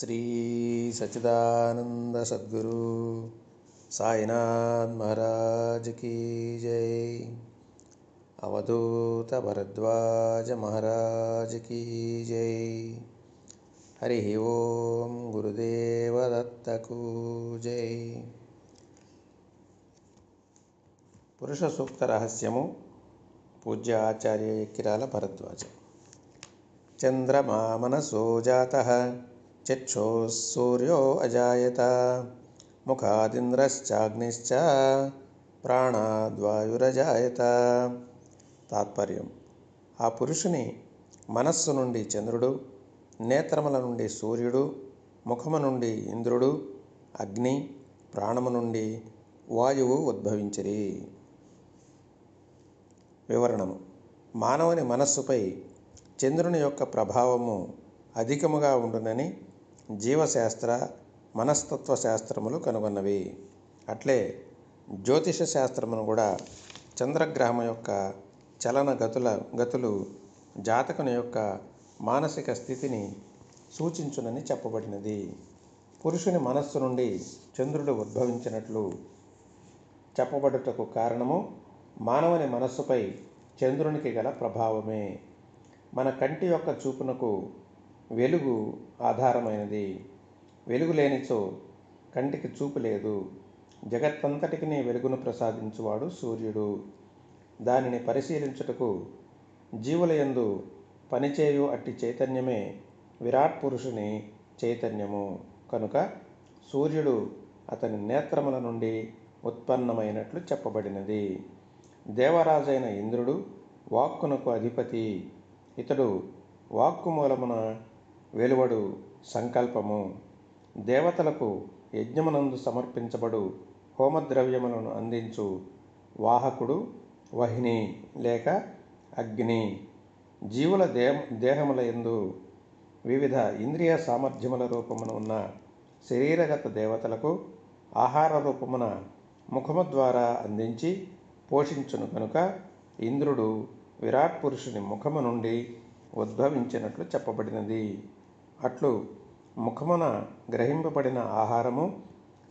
శ్రీ సచిదానంద సద్గురు సాయినాథ్ మహారాజ్ కీ జై. అవధూత భరద్వాజ మహారాజ్ కీ జై. హరి ఓం గురుదేవదత్తకు జై. పురుష సూక్త రహస్యము పూజ్య ఆచార్య ఎక్కిరాల భరద్వాజ. చంద్రమా మనసో జాత చక్షో సూర్యో అజాయత ముఖాదింద్రశ్చాగ్నిశ్చ ప్రాణాద్వాయురజాయత. తాత్పర్యం. ఆ పురుషుని మనస్సు నుండి చంద్రుడు నేత్రముల నుండి సూర్యుడు ముఖము నుండి ఇంద్రుడు అగ్ని ప్రాణము నుండి వాయువు ఉద్భవించిరి. వివరణము. మానవుని మనస్సుపై చంద్రుని యొక్క ప్రభావము అధికముగా ఉండునని జీవశాస్త్ర మనస్తత్వ శాస్త్రములు కనుగొన్నవి. అట్లే జ్యోతిష శాస్త్రమును కూడా చంద్రగ్రహం యొక్క చలన గతుల గతులు జాతకుని యొక్క మానసిక స్థితిని సూచించునని చెప్పబడినది. పురుషుని మనస్సు నుండి చంద్రుడు ఉద్భవించినట్లు చెప్పబడుటకు కారణము మానవుని మనస్సుపై చంద్రునికి గల ప్రభావమే. మన కంటి యొక్క చూపునకు వెలుగు ఆధారమైనది. వెలుగు లేనిచో కంటికి చూపు లేదు. జగత్తంతటికి వెలుగును ప్రసాదించువాడు సూర్యుడు. దానిని పరిశీలించుటకు జీవుల యందు పనిచేయు అట్టి చైతన్యమే విరాట్ పురుషుని చైతన్యము. కనుక సూర్యుడు అతని నేత్రముల నుండి ఉత్పన్నమైనట్లు చెప్పబడినది. దేవరాజైన ఇంద్రుడు వాక్కునకు అధిపతి. ఇతడు వాక్కు మూలమున వెలువడు సంకల్పము. దేవతలకు యజ్ఞమునందు సమర్పించబడు హోమద్రవ్యములను అందించు. వాహకుడు వహిని లేక అగ్ని. జీవుల దే దేహముల ఎందు వివిధ ఇంద్రియ సామర్థ్యముల రూపమున ఉన్న శరీరగత దేవతలకు ఆహార రూపమున ముఖము ద్వారా అందించి పోషించును కనుక ఇంద్రుడు విరాట్ పురుషుని ముఖము నుండి ఉద్భవించినట్లు చెప్పబడినది. అట్లు ముఖమున గ్రహింపబడిన ఆహారము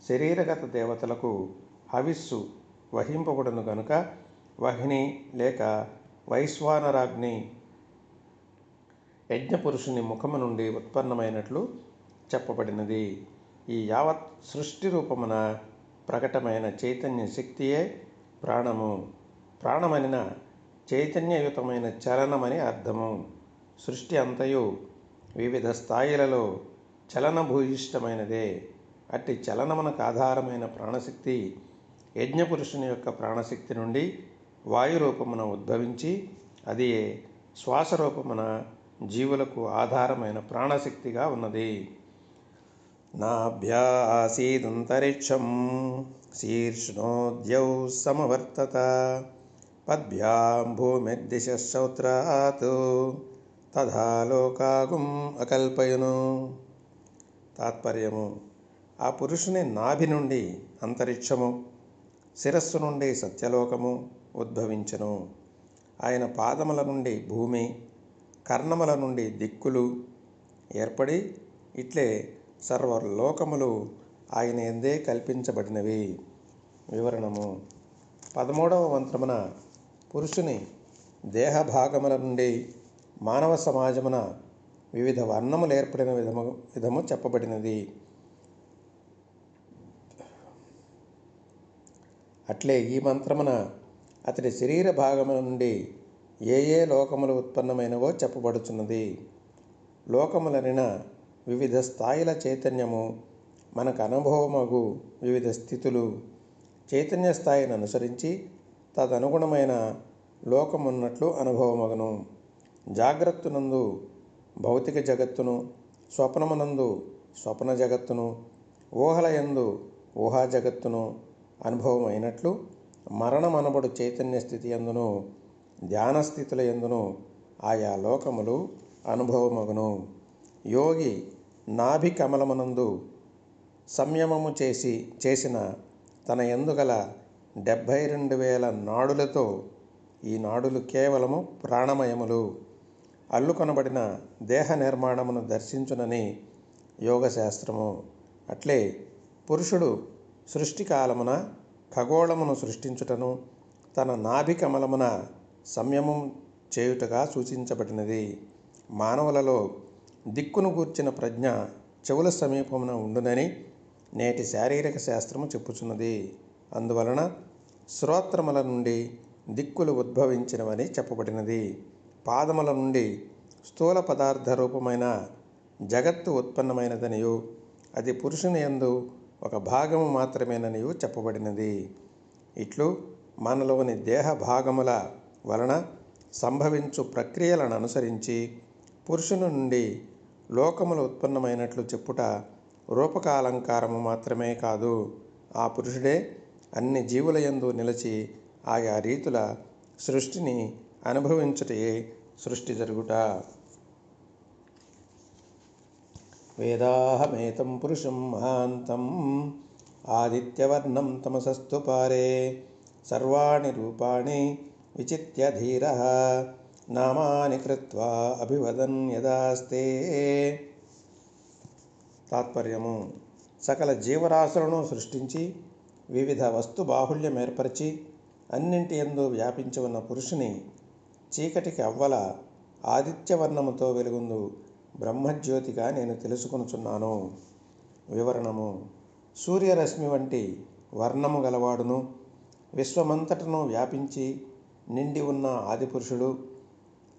శరీరగత దేవతలకు హవిస్సు వహింపబడును గనుక వహిని లేక వైశ్వానరాగ్ని యజ్ఞపురుషుని ముఖము నుండి ఉత్పన్నమైనట్లు చెప్పబడినది. ఈ యావత్ సృష్టి రూపమున ప్రకటమైన చైతన్య శక్తియే ప్రాణము. ప్రాణమనిన చైతన్యయుతమైన చలనమని అర్థము. సృష్టి అంతయు వివిధ స్థాయిలలో చలనభూయిష్టమైనదే. అట్టి చలనమునకు ఆధారమైన ప్రాణశక్తి యజ్ఞపురుషుని యొక్క ప్రాణశక్తి నుండి వాయు రూపమున ఉద్భవించి అది శ్వాస రూపమున జీవులకు ఆధారమైన ప్రాణశక్తిగా ఉన్నది. నాభ్యాసీదంతరిక్షం శీర్ష్ణోద్యౌ సమవర్తత పద్భ్యాం భూమిర్దిశశ్చౌత్రాత్ తథా లోకాగుం అకల్పయును. తాత్పర్యము ఆ పురుషుని నాభి నుండి అంతరిక్షము శిరస్సు నుండి సత్యలోకము ఉద్భవించును. ఆయన పాదముల నుండి భూమి కర్ణముల నుండి దిక్కులు ఏర్పడి ఇట్లే సర్వలోకములు ఆయన ఎందే కల్పించబడినవి. వివరణము పదమూడవ మంత్రమున పురుషుని దేహ భాగముల నుండి మానవ సమాజమున వివిధ వర్ణములు ఏర్పడిన విధము విధము చెప్పబడినది. అట్లే ఈ మంత్రమున అతడి శరీర భాగముల నుండి ఏ ఏ లోకములు ఉత్పన్నమైనవో చెప్పబడుచున్నది. లోకములనిన వివిధ స్థాయిల చైతన్యము మనకు అనుభవమగు వివిధ స్థితులు చైతన్య స్థాయిని అనుసరించి తదనుగుణమైన లోకమున్నట్లు అనుభవమగను. జాగ్రత్తనందు భౌతిక జగత్తును స్వప్నమునందు స్వప్న జగత్తును ఊహలయందు ఊహా జగత్తును అనుభవమైనట్లు మరణమనబడు చైతన్య స్థితి ఎందును ధ్యాన స్థితుల ఎందును ఆయా లోకములు అనుభవమగును. యోగి నాభి కమలమునందు సంయమము చేసి చేసిన తన ఎందుగల డెబ్భై రెండు వేల నాడులతో ఈ నాడులు కేవలము ప్రాణమయములు. అల్లుకొనబడిన దేహ నిర్మాణమును దర్శించునని యోగశాస్త్రము. అట్లే పురుషుడు సృష్టి కాలమున ఖగోళమును సృష్టించుటను తన నాభికమలమున సంయమం చేయుటగా సూచించబడినది. మానవులలో దిక్కును గూర్చిన ప్రజ్ఞ చెవుల సమీపమున ఉండునని నేటి శారీరక శాస్త్రము చెప్పుచున్నది. అందువలన శ్రోత్రముల నుండి దిక్కులు ఉద్భవించినవని చెప్పబడినది. పాదముల నుండి స్థూల పదార్థ రూపమైన జగత్తు ఉత్పన్నమైనదనియు అది పురుషుని యందు ఒక భాగము మాత్రమేననియు చెప్పబడినది. ఇట్లు మనలోని దేహ భాగముల వలన సంభవించు ప్రక్రియలను అనుసరించి పురుషుని నుండి లోకములు ఉత్పన్నమైనట్లు చెప్పుట రూపకాలంకారము మాత్రమే కాదు. ఆ పురుషుడే అన్ని జీవుల యందు నిలిచి ఆయా రీతుల సృష్టిని అనుభవించుటయే సృష్టి జరుగుట. వేదాహమేతం పురుషం మహాంతం. ఆదిత్యవర్ణం తమసస్తు పారే. సర్వాణి రూపాణి విచిత్య ధీర. నామాని కృత్వా అభివదన్ యదాస్తే. తాత్పర్యము. సకల జీవరాశులను సృష్టించి వివిధ వస్తు బాహుళ్యం ఏర్పరిచి అన్నింటి ఎందు వ్యాపించి ఉన్న పురుషుని చీకటికి అవ్వల ఆదిత్యవర్ణముతో వెలుగుందు బ్రహ్మజ్యోతిగా నేను తెలుసుకొనుచున్నాను. వివరణము. సూర్యరశ్మి వంటి వర్ణము గలవాడును విశ్వమంతటను వ్యాపించి నిండి ఉన్న ఆదిపురుషుడు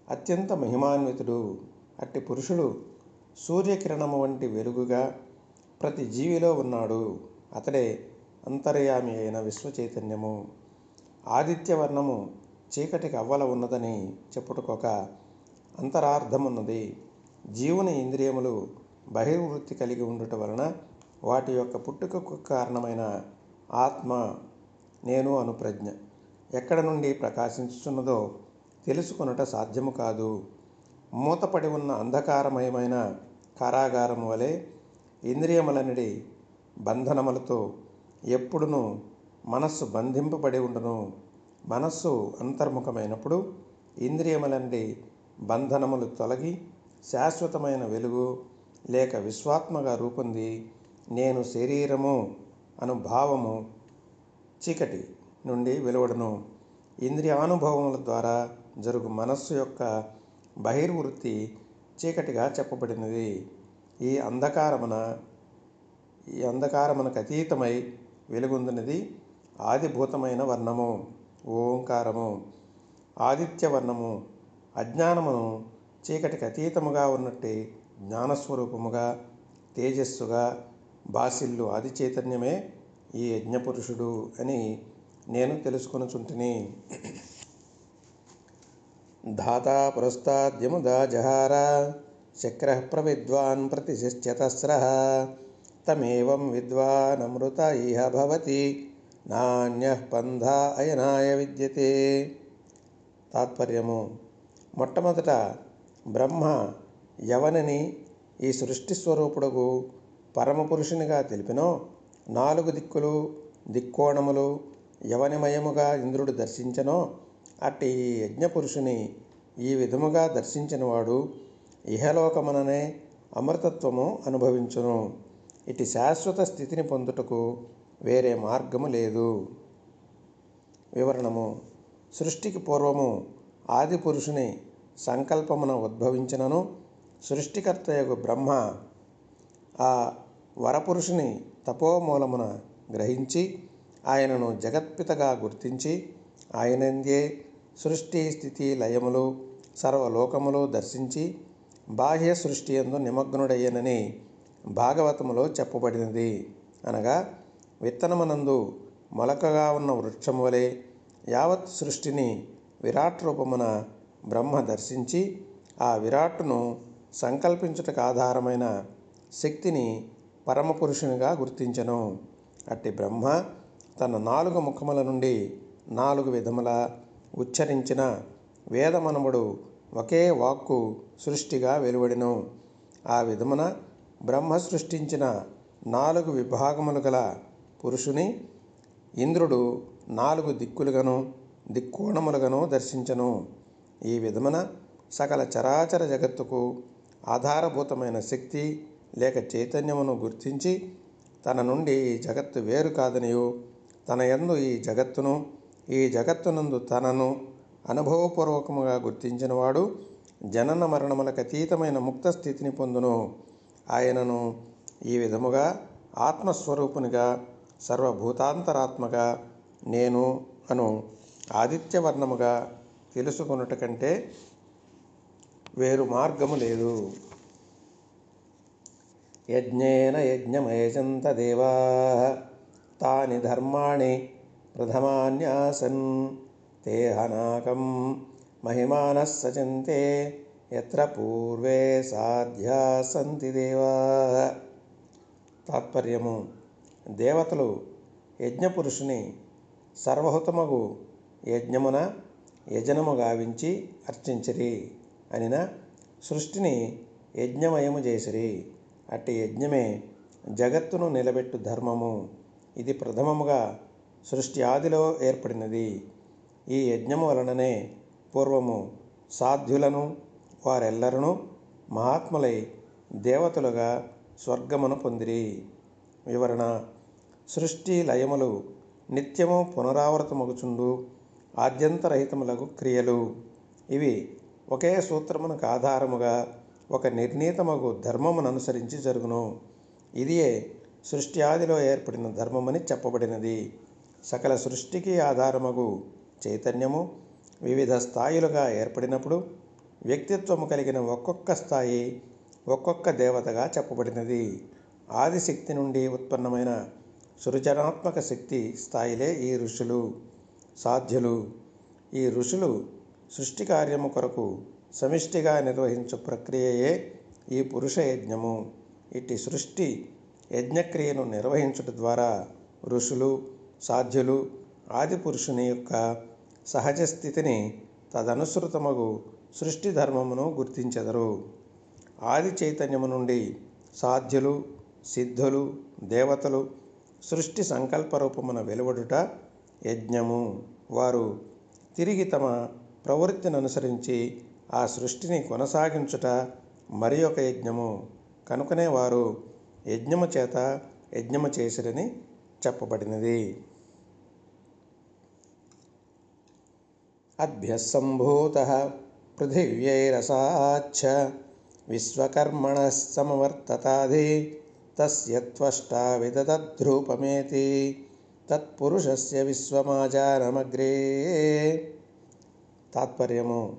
అత్యంత మహిమాన్వితుడు. అట్టి పురుషుడు సూర్యకిరణము వంటి వెలుగుగా ప్రతి జీవిలో ఉన్నాడు. అతడే అంతర్యామి అయిన విశ్వచైతన్యము. ఆదిత్యవర్ణము చీకటికి అవ్వల ఉన్నదని చెప్పుటకొక అంతరార్థమున్నది. జీవుని ఇంద్రియములు బహిర్వృత్తి కలిగి ఉండుట వలన వాటి యొక్క పుట్టుకకు కారణమైన ఆత్మ నేను అను ప్రజ్ఞ. ఎక్కడ నుండి ప్రకాశించుచున్నదో తెలుసుకొనుట సాధ్యము కాదు. మూతపడి ఉన్న అంధకారమయమైన కారాగారము వలె ఇంద్రియములనిడి బంధనములతో ఎప్పుడునూ మనస్సు బంధింపబడి ఉండను. మనస్సు అంతర్ముఖమైనప్పుడు ఇంద్రియములండి బంధనములు తొలగి శాశ్వతమైన వెలుగు లేక విశ్వాత్మగా రూపొంది నేను శరీరము అను భావము చీకటి నుండి వెలువడను. ఇంద్రియానుభవముల ద్వారా జరుగు మనస్సు యొక్క బహిర్వృత్తి చీకటిగా చెప్పబడినది. ఈ అంధకారమున ఈ అంధకారమునకు అతీతమై వెలుగొందినది ఆదిభూతమైన వర్ణము. ఓంకారము ఆదిత్యవర్ణము అజ్ఞానమును చీకటికి అతీతముగా ఉన్నట్టే జ్ఞానస్వరూపముగా తేజస్సుగా బాసిల్లు ఆది చైతన్యమే ఈ యజ్ఞపురుషుడు అని నేను తెలుసుకొనుచుంటిని. ధాతా పురస్తాద్యముదా జహార శక్ర ప్రవిద్వాన్ ప్రతిశిష్యతస్ర తమేవం విద్వానమృత ఇహ భవతి నాణ్య పంధ అయనాయ విద్యతే. తాత్పర్యము. మొట్టమొదట బ్రహ్మ యవనిని ఈ సృష్టి స్వరూపుడుగు పరమపురుషునిగా తెలిపినో నాలుగు దిక్కులు దిక్కోణములు యవనిమయముగా ఇంద్రుడు దర్శించనో అట్టి ఈ యజ్ఞపురుషుని ఈ విధముగా దర్శించినవాడు ఇహలోకమననే అమృతత్వము అనుభవించును. ఇటు శాశ్వత స్థితిని పొందుటకు వేరే మార్గము లేదు. వివరణము. సృష్టికి పూర్వము ఆది పురుషుని సంకల్పమున ఉద్భవించినను సృష్టికర్తయగు బ్రహ్మ ఆ వరపురుషుని తపోమూలమున గ్రహించి ఆయనను జగత్పితగా గుర్తించి ఆయనందే సృష్టి స్థితి లయములు సర్వలోకములు దర్శించి బాహ్య సృష్టి ఎందు నిమగ్నుడయ్యనని భాగవతములో చెప్పబడినది. అనగా విత్తనమునందు మొలకగా ఉన్న వృక్షము వలె యావత్ సృష్టిని విరాట్ రూపమున బ్రహ్మ దర్శించి ఆ విరాట్ను సంకల్పించుటకు ఆధారమైన శక్తిని పరమపురుషునిగా గుర్తించెను. అట్టి బ్రహ్మ తన నాలుగు ముఖముల నుండి నాలుగు విధముల ఉచ్చరించిన వేదమనముడు ఒకే వాక్కు సృష్టిగా వెలువడెను. ఆ విధమున బ్రహ్మ సృష్టించిన నాలుగు విభాగములు గల పురుషుని ఇంద్రుడు నాలుగు దిక్కులుగాను దిక్కోణములుగాను దర్శించను. ఈ విధమున సకల చరాచర జగత్తుకు ఆధారభూతమైన శక్తి లేక చైతన్యమును గుర్తించి తన నుండి ఈ జగత్తు వేరు కాదనియు. తన యందు ఈ జగత్తును ఈ జగత్తునందు తనను అనుభవపూర్వకముగా గుర్తించినవాడు జనన మరణములకు అతీతమైన ముక్త స్థితిని పొందును. ఆయనను ఈ విధముగా ఆత్మస్వరూపునిగా సర్వభూతాంతరాత్మగా నేను అను ఆదిత్యవర్ణముగా తెలుసుకొనుట కంటే వేరు మార్గము లేదు. యజ్ఞేన యజ్ఞమయజంత దేవా తాని ధర్మాణి ప్రథమాన్యాసన్ తే హనాకం మహిమానः సచంతే ఎత్ర పూర్వే సాధ్యా సంతి దేవా. తాత్పర్యము దేవతలు యజ్ఞపురుషుని సర్వహుతమగు యజ్ఞమున యజనము గావించి అర్చించిరి అనిన సృష్టిని యజ్ఞమయము చేసిరి. అట్టి యజ్ఞమే జగత్తును నిలబెట్టు ధర్మము. ఇది ప్రథమముగా సృష్టి ఆదిలో ఏర్పడినది. ఈ యజ్ఞము వలననే పూర్వము సాధ్యులను వారెల్లరూ మహాత్ములై దేవతలుగా స్వర్గమును పొందిరి. వివరణ సృష్టి లయములు నిత్యము పునరావృతమగుచుండు ఆద్యంతరహితములకు క్రియలు. ఇవి ఒకే సూత్రమునకు ఆధారముగా ఒక నిర్ణీతమగు ధర్మమును అనుసరించి జరుగును. ఇదియే సృష్టి ఆదిలో ఏర్పడిన ధర్మమని చెప్పబడినది. సకల సృష్టికి ఆధారమగు చైతన్యము వివిధ స్థాయిలుగా ఏర్పడినప్పుడు వ్యక్తిత్వము కలిగిన ఒక్కొక్క స్థాయి ఒక్కొక్క దేవతగా చెప్పబడినది. ఆదిశక్తి నుండి ఉత్పన్నమైన సృజనాత్మక శక్తి స్థాయిలే ఈ ఋషులు సాధ్యులు. ఈ ఋషులు సృష్టి కార్యము కొరకు సమిష్టిగా నిర్వహించు ప్రక్రియయే ఈ పురుష యజ్ఞము. ఇట్టి సృష్టి యజ్ఞక్రియను నిర్వహించుట ద్వారా ఋషులు సాధ్యులు ఆది పురుషుని యొక్క సహజ స్థితిని తదనుసృతమగు సృష్టి ధర్మమును గుర్తించెదరు. ఆది చైతన్యము నుండి సాధ్యులు సిద్ధులు దేవతలు సృష్టి సంకల్ప రూపమున వెలువడుట యజ్ఞము. వారు తిరిగి తమ ప్రవృత్తిని అనుసరించి ఆ సృష్టిని కొనసాగించుట మరి ఒక యజ్ఞము. కనుకనే వారు యజ్ఞము చేత యజ్ఞము చేసిరని చెప్పబడినది. అభ్యసంభూత పృథివ్యైరసాచ్చ విశ్వకర్మణ సమవర్తతాది తస్య త్వష్టా విదతద్రూపమేతి తత్పురుషస్య విశ్వమాచారమగ్రే తాత్పర్యము.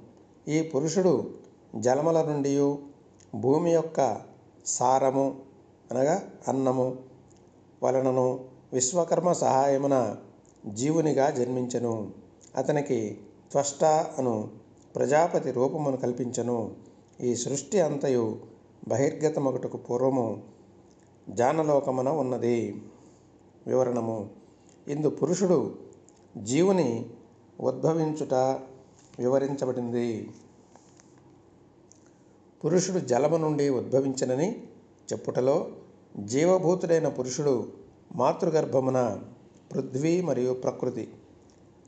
ఈ పురుషుడు జలముల నుండి భూమి యొక్క సారము అనగా అన్నము వలనను విశ్వకర్మ సహాయమున జీవునిగా జన్మించెను. అతనికి త్వష్ట అను ప్రజాపతి రూపమును కల్పించెను. ఈ సృష్టి అంతయు బహిర్గతమగుటకు పూర్వము జానలోకమున ఉన్నది. వివరణము. ఇందు పురుషుడు జీవుని ఉద్భవించుట వివరించబడింది. పురుషుడు జలము నుండి ఉద్భవించనని చెప్పుటలో జీవభూతుడైన పురుషుడు మాతృగర్భమున పృథ్వీ మరియు ప్రకృతి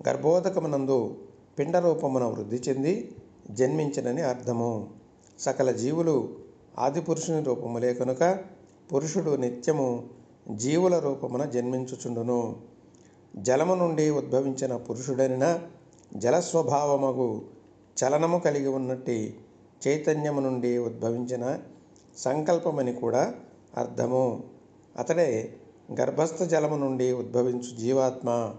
గర్భోదకమునందు పిండ రూపమున వృద్ధి చెంది జన్మించినని అర్థము. సకల జీవులు ఆది పురుషుని రూపములే కనుక పురుషుడు నిత్యము జీవుల రూపమున జన్మించుచుండును. జలము నుండి ఉద్భవించిన పురుషుడనిన జలస్వభావముగు చలనము కలిగి ఉన్నట్టి చైతన్యము నుండి ఉద్భవించిన సంకల్పమని కూడా అర్థము. అతడే గర్భస్థ జలము నుండి ఉద్భవించు జీవాత్మ.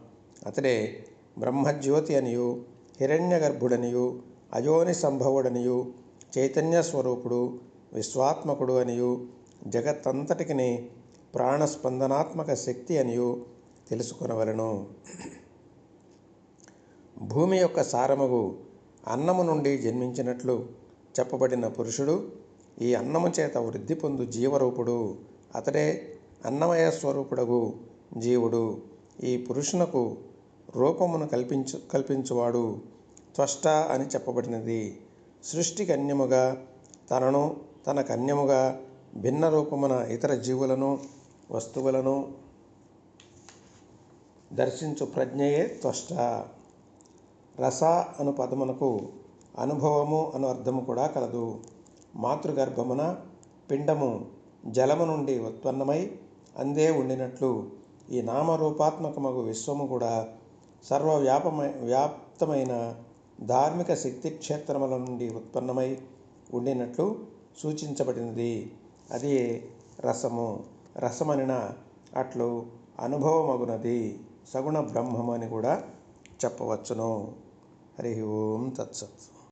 అతడే బ్రహ్మజ్యోతి అనియు హిరణ్య గర్భుడనియు అయోని సంభవుడనియు చైతన్య స్వరూపుడు విశ్వాత్మకుడు అనియు జగత్తంతటికిని ప్రాణస్పందనాత్మక శక్తి అనియు తెలుసుకొనవలను. భూమి యొక్క సారముగు అన్నము నుండి జన్మించినట్లు చెప్పబడిన పురుషుడు ఈ అన్నము చేత వృద్ధి పొందు జీవరూపుడు. అతడే అన్నమయ స్వరూపుడగు జీవుడు. ఈ పురుషునకు రూపమును కల్పించు కల్పించువాడు త్వష్ట అని చెప్పబడినది. సృష్టికి అన్యముగా తనను తన కన్యముగా భిన్న రూపమున ఇతర జీవులను వస్తువులను దర్శించు ప్రజ్ఞయే త్వష్ట. రస అను పదమునకు అనుభవము అను అర్థము కూడా కలదు. మాతృగర్భమున పిండము జలము నుండి ఉత్పన్నమై అందే ఉండినట్లు ఈ నామరూపాత్మకమగు విశ్వము కూడా సర్వవ్యాపమై వ్యాప్తమైన ధార్మిక శక్తి క్షేత్రముల నుండి ఉత్పన్నమై ఉండినట్లు సూచించబడినది. అది రసము. రసమనిన అట్లు అనుభవమగునది. సగుణ బ్రహ్మమని అని కూడా చెప్పవచ్చును. హరి ఓం తత్సత్.